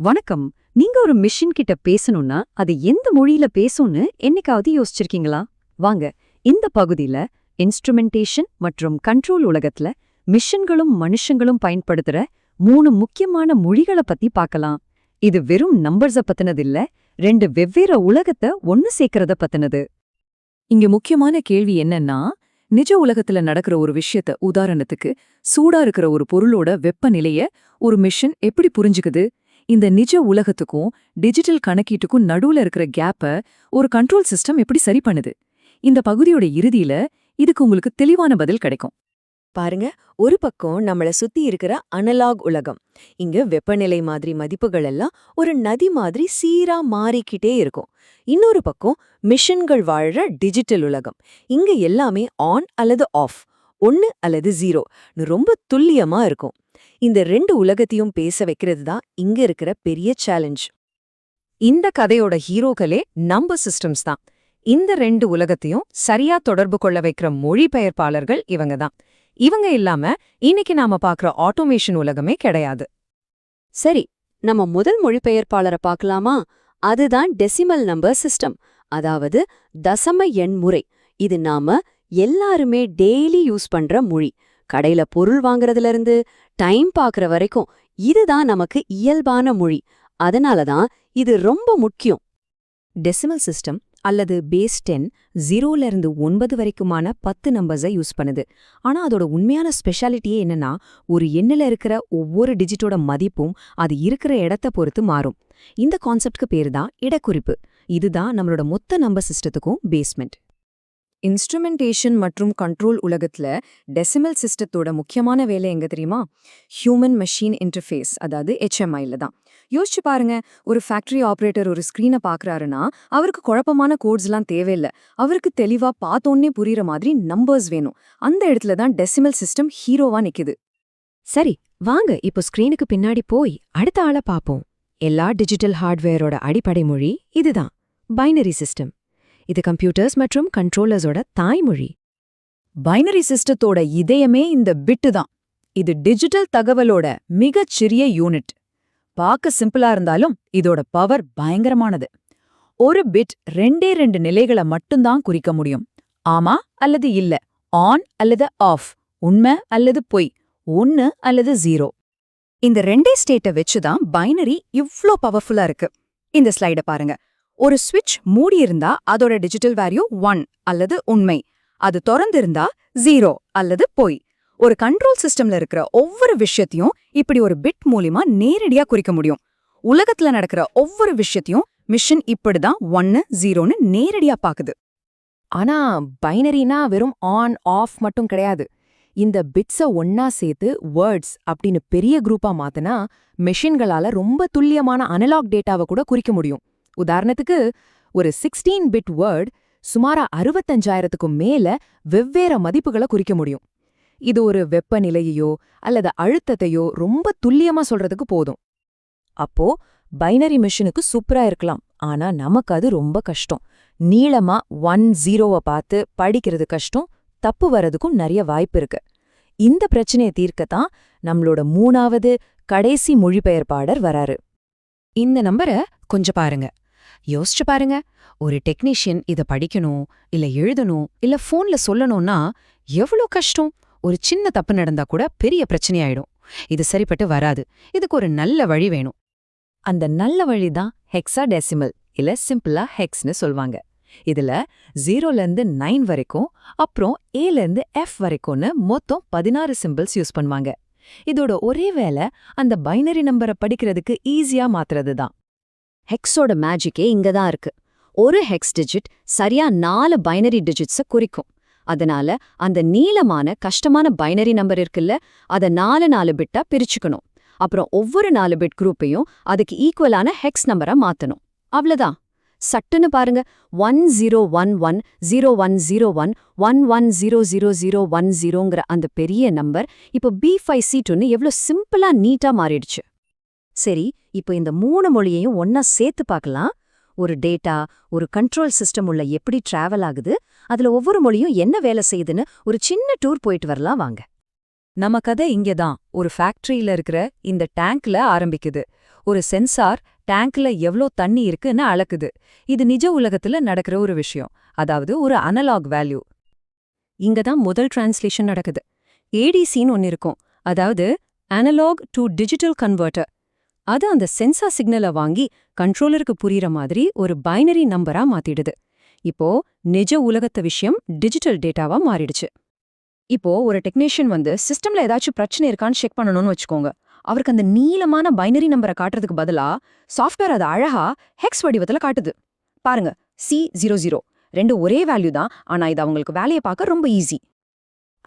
வணக்கம். நீங்க ஒரு மிஷின் கிட்ட பேசணும்னா அது எந்த மொழியில பேசும்னு என்னைக்காவது யோசிச்சிருக்கீங்களா? வாங்க. இந்த பகுதியில இன்ஸ்ட்ருமெண்டேஷன் மற்றும் கண்ட்ரோல் உலகத்துல மிஷின்களும் மனுஷங்களும் பயன்படுத்துற மூணு முக்கியமான மொழிகளை பத்தி பார்க்கலாம். இது வெறும் நம்பர்ஸ பத்தினது இல்ல ரெண்டு வெவ்வேறு உலகத்தை ஒன்னு சேர்க்கறத பத்தினது. இங்க முக்கியமான கேள்வி என்னன்னா நிஜ உலகத்துல நடக்கிற ஒரு விஷயத்த உதாரணத்துக்கு சூடா இருக்கிற ஒரு பொருளோட வெப்பநிலைய ஒரு மிஷின் எப்படி புரிஞ்சுக்குது? இந்த நிஜ உலகத்துக்கும் டிஜிட்டல் கணக்கீட்டுக்கும் நடுவுல இருக்கிற கேப்ப ஒரு கண்ட்ரோல் சிஸ்டம் எப்படி சரி பண்ணுது? இந்த பகுதியோட இறுதியில இதுக்கு உங்களுக்கு தெளிவான பதில் கிடைக்கும். பாருங்க ஒரு பக்கம் நம்மள சுத்தி இருக்கிற அனலாக் உலகம். இங்க வெப்பநிலை மாதிரி மதிப்புகள் எல்லாம் ஒரு நதி மாதிரி சீரா மாறிக்கிட்டே இருக்கும். இன்னொரு பக்கம் மிஷின்கள் வாழற டிஜிட்டல் உலகம். இங்க எல்லாமே ஆன் அல்லது ஆஃப் ஒன்னு அல்லது ஜீரோன்னு ரொம்ப துல்லியமா இருக்கும். இந்த ரெண்டு உலகத்தையும் பேச வைக்கிறது தான் இங்க இருக்கிற பெரிய சேலஞ்ச் இந்த கதையோட ஹீரோக்களே நம்பர் சிஸ்டம்ஸ் தான். இந்த ரெண்டு உலகத்தையும் சரியா தொடர்பு கொள்ள வைக்கிற மொழிபெயர்ப்பாளர்கள் இவங்க தான். இவங்க இல்லாம இன்னைக்கு நாம பாக்குற ஆட்டோமேஷன் உலகமே கிடையாது. சரி நம்ம முதல் மொழிபெயர்ப்பாளரை பார்க்கலாமா? அதுதான் டெசிமல் நம்பர் சிஸ்டம் அதாவது தசம எண் முறை. இது நாம எல்லாருமே டெய்லி யூஸ் பண்ற மொழி. கடையில பொருள் வாங்குறதுல இருந்து டைம் பார்க்குற வரைக்கும் இதுதான் நமக்கு இயல்பான மொழி. அதனால தான் இது ரொம்ப முக்கியம். டெசிமல் சிஸ்டம் அல்லது பேஸ் டென் ஜீரோல இருந்து ஒன்பது வரைக்குமான பத்து நம்பர்ஸை யூஸ் பண்ணுது. ஆனா அதோட உண்மையான ஸ்பெஷாலிட்டியே என்னன்னா ஒரு எண்ணில் இருக்கிற ஒவ்வொரு டிஜிட்டோட மதிப்பும் அது இருக்கிற இடத்த பொறுத்து மாறும். இந்த கான்செப்ட்க்கு பேரு தான் இடக்குறிப்பு. இதுதான் நம்மளோட மொத்த நம்பர் சிஸ்டத்துக்கும் பேஸ்மெண்ட் இன்ஸ்ட்ருமெண்டேஷன் மற்றும் கண்ட்ரோல் உலகத்துல டெசிமல் சிஸ்டத்தோட முக்கியமான வேலை எங்க தெரியுமா? ஹியூமன் மெஷின் இன்டர்ஃபேஸ் அதாவது ஹெச்எம்ஐல தான். யோசிச்சு பாருங்க ஒரு ஃபேக்டரி ஆபரேட்டர் ஒரு ஸ்க்ரீனை பார்க்குறாருன்னா அவருக்கு குழப்பமான கோட்ஸ்லாம் தேவையில்ல. அவருக்கு தெளிவா பார்த்தோன்னே புரியுற மாதிரி நம்பர்ஸ் வேணும். அந்த இடத்துல தான் டெசிமல் சிஸ்டம் ஹீரோவா நிக்குது. சரி வாங்க இப்போ ஸ்க்ரீனுக்கு பின்னாடி போய் அடுத்த ஆளை பாப்போம் எல்லா டிஜிட்டல் ஹார்ட்வேரோட அடிப்படை மொழி இதுதான் பைனரி சிஸ்டம் இது கம்ப்யூட்டர்ஸ் மற்றும் கண்ட்ரோலர்ஸோட தாய்மொழி. பைனரி சிஸ்டத்தோட இதயமே இந்த பிட்டு தான். இது டிஜிட்டல் தகவலோட மிகச் சிறிய யூனிட். பார்க்க சிம்பிளா இருந்தாலும் இதோட பவர் பயங்கரமானது. ஒரு பிட் ரெண்டே ரெண்டு நிலைகளை மட்டும்தான் குறிக்க முடியும். ஆமா அல்லது இல்ல ஆன் அல்லது ஆஃப் உண்மை அல்லது பொய் ஒன்னு அல்லது ஜீரோ. இந்த ரெண்டே ஸ்டேட்டை வச்சுதான் பைனரி இவ்ளோ பவர்ஃபுல்லா இருக்கு. இந்த ஸ்லைட பாருங்க. ஒரு ஸ்விட்ச் மூடியிருந்தா அதோட டிஜிட்டல் வேல்யூ ஒன் அல்லது உண்மை. அது திறந்திருந்தா ஜீரோ அல்லது பொய். ஒரு கண்ட்ரோல் சிஸ்டம்ல இருக்கிற ஒவ்வொரு விஷயத்தையும் இப்படி ஒரு பிட் மூலியமா நேரடியா குறிக்க முடியும். உலகத்துல நடக்கிற ஒவ்வொரு விஷயத்தையும் மிஷின் இப்படிதான் ஒன்னு ஜீரோன்னு நேரடியா பாக்குது. ஆனா பைனரினா வெறும் ஆன் ஆஃப் மட்டும் கிடையாது. இந்த பிட்ஸ ஒன்னா சேர்த்து வேர்ட்ஸ் அப்படின்னு பெரிய குரூப்பா மாத்துனா மெஷின்களால ரொம்ப துல்லியமான அனலாக் டேட்டாவை கூட குறிக்க முடியும். உதாரணத்துக்கு ஒரு சிக்ஸ்டீன் பிட் வேர்ட் சுமாரா அறுபத்தஞ்சாயிரத்துக்கும் மேல வெவ்வேறு மதிப்புகளை குறிக்க முடியும். இது ஒரு வெப்பநிலையையோ அல்லது அழுத்தத்தையோ ரொம்ப துல்லியமா சொல்றதுக்கு போதும். அப்போ பைனரி மிஷினுக்கு சூப்பரா இருக்கலாம் ஆனா நமக்கு அது ரொம்ப கஷ்டம். நீளமா ஒன் ஜீரோவை பார்த்து படிக்கிறது கஷ்டம் தப்பு வர்றதுக்கும் நிறைய வாய்ப்பு இருக்கு. இந்த பிரச்சனையை தீர்க்கத்தான் நம்மளோட மூணாவது கடைசி மொழிபெயர்ப்பாளர் வராரு. இந்த நம்பரை கொஞ்சம் பாருங்க. யோசிச்சு பாருங்க. ஒரு டெக்னீஷியன் இத படிக்கணும் இல்ல எழுதணும் இல்ல ஃபோன்ல சொல்லணும்னா எவ்வளோ கஷ்டம்? ஒரு சின்ன தப்பு நடந்தா கூட பெரிய பிரச்சனையாயிடும். இது சரிப்பட்டு வராது. இதுக்கு ஒரு நல்ல வழி வேணும். அந்த நல்ல வழி தான் ஹெக்ஸாடெசிமல் இல்ல சிம்பிளா ஹெக்ஸ்னு சொல்வாங்க. இதுல ஜீரோல இருந்து நைன் வரைக்கும் அப்புறம் ஏல இருந்து எஃப் வரைக்கும்னு மொத்தம் பதினாறு சிம்பிள்ஸ் யூஸ் பண்ணுவாங்க. இதோட ஒரே வேலை அந்த பைனரி நம்பரை படிக்கிறதுக்கு ஈஸியா மாத்துறது தான். ஹெக்ஸோட மேஜிக்கே இங்க தான் இருக்கு. ஒரு ஹெக்ஸ் டிஜிட் சரியா நாலு பைனரி டிஜிட்ஸ குறிக்கும். அதனால அந்த நீளமான கஷ்டமான பைனரி நம்பர் இருக்குல்ல அத நாலு நாலு பிட்டா பிரிச்சுக்கணும். அப்புறம் ஒவ்வொரு நாலு பிட் குரூப்பையும் அதுக்கு ஈக்குவலான ஹெக்ஸ் நம்பரா மாத்தணும். அவ்வளோதான் சட்டுன்னு பாருங்க. One zero one one zero one zero one one one zero zero zero one ஜீரோங்கிற அந்த பெரிய நம்பர் இப்போ பி ஃபைவ் சீட்டுன்னு எவ்வளோ சிம்பிளா நீட்டா மாறிடுச்சு. சரி இப்போ இந்த மூணு மொழியையும் ஒன்னா சேர்த்து பார்க்கலாம். ஒரு டேட்டா ஒரு கண்ட்ரோல் சிஸ்டம் உள்ள எப்படி டிராவல் ஆகுது அதுல ஒவ்வொரு மொழியும் என்ன வேலை செய்யுதுன்னு ஒரு சின்ன டூர் போயிட்டு வரலாம் வாங்க. நம்ம கதை இங்கதான். ஒரு ஃபேக்டரியில இருக்கிற இந்த டேங்க்ல ஆரம்பிக்குது. ஒரு சென்சார் டேங்க்ல எவ்ளோ தண்ணி இருக்குன்னு அளக்குது. இது நிஜ உலகத்துல நடக்கிற ஒரு விஷயம். அதாவது ஒரு அனலாக் வேல்யூ இங்க தான் முதல் டிரான்ஸ்லேஷன் நடக்குது. ஏடிசின்னு ஒன்னு இருக்கும். அதாவது அனலாக் டு டிஜிட்டல் கன்வெர்ட்டர் அது அந்த சென்சார் சிக்னலை வாங்கி கண்ட்ரோலருக்கு புரியுற மாதிரி ஒரு பைனரி நம்பரா மாத்திடுது. இப்போ நிஜ உலகத்த விஷயம் டிஜிட்டல் டேட்டாவா மாறிடுச்சு. இப்போ ஒரு டெக்னீஷியன் வந்து சிஸ்டம்ல ஏதாச்சும் பிரச்சனை இருக்கான்னு செக் பண்ணணும்னு வச்சுக்கோங்க. அவருக்கு அந்த நீளமான பைனரி நம்பரை காட்டுறதுக்கு பதிலா சாஃப்ட்வேர் அதை அழகா ஹெக்ஸ் வடிவத்துல காட்டுது. பாருங்க சி ஜீரோ ஜீரோ ரெண்டு ஒரே வேல்யூ தான் ஆனா இது அவங்களுக்கு வேலையை பார்க்க ரொம்ப ஈஸி.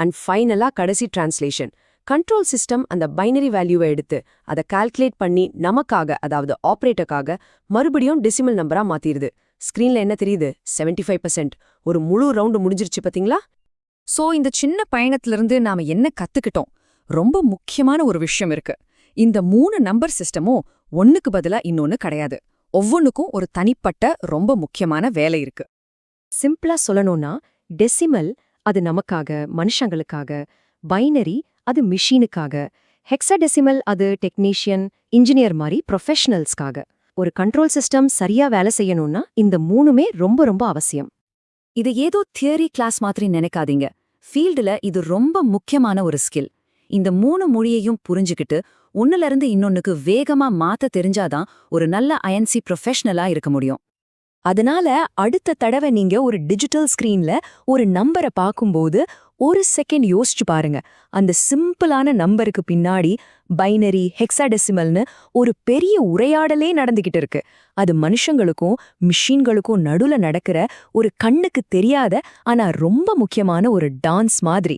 அண்ட் ஃபைனலா கடைசி டிரான்ஸ்லேஷன். கண்ட்ரோல் சிஸ்டம் அந்த பைனரி வேல்யூவை எடுத்து அதை கால்குலேட் பண்ணி நமக்காக அதாவது ஆப்ரேட்டருக்காக மறுபடியும் டெசிமல் நம்பரா மாத்திருது. ஸ்கிரீன்ல என்ன தெரியுது? 75% பர்சன்ட் ஒரு முழு ரவுண்டு முடிஞ்சிருச்சு பாத்தீங்களா? சோ இந்த சின்ன பயணத்திலிருந்து நாம என்ன கத்துக்கிட்டோம்? ரொம்ப முக்கியமான ஒரு விஷயம் இருக்கு. இந்த மூணு நம்பர் சிஸ்டமும் ஒண்ணுக்கு பதிலா இன்னொன்னு கிடையாது. ஒவ்வொன்னுக்கும் ஒரு தனிப்பட்ட ரொம்ப முக்கியமான வேலை இருக்கு. சிம்பிளா சொல்லணும்னா டெசிமல் அது நமக்காக மனுஷங்களுக்காக பைனரி அது மிஷினுக்காக. ஹெக்ஸடெசிமல் அது டெக்னீஷியன் இன்ஜினியர் மாதிரி ப்ரொஃபஷனல்ஸ்க்காக ஒரு கண்ட்ரோல் சிஸ்டம் சரியா வேலை செய்யணும்னா இந்த மூணுமே ரொம்ப ரொம்ப அவசியம். இது ஏதோ தியரி கிளாஸ் மாதிரி நினைக்காதீங்க. ஃபீல்டுல இது ரொம்ப முக்கியமான ஒரு ஸ்கில் இந்த மூணு மொழியையும் புரிஞ்சுக்கிட்டு ஒன்னுல இருந்து இன்னொன்னுக்கு வேகமா மாத்த தெரிஞ்சாதான் ஒரு நல்ல ஐஎன்சி ப்ரொஃபஷனலா இருக்க முடியும். அதனால அடுத்த தடவை நீங்க ஒரு டிஜிட்டல் ஸ்கிரீன்ல ஒரு நம்பரை பார்க்கும்போது ஒரு செகண்ட் யோசிச்சு பாருங்க. அந்த சிம்பிளான நம்பருக்கு பின்னாடி பைனரி ஹெக்ஸாடெசிமல்னு ஒரு பெரிய உரையாடலே நடந்துகிட்டு இருக்கு. அது மனுஷங்களுக்கும் மிஷின்களுக்கும் நடுல நடக்கிற ஒரு கண்ணுக்கு தெரியாத ஆனா ரொம்ப முக்கியமான ஒரு டான்ஸ் மாதிரி.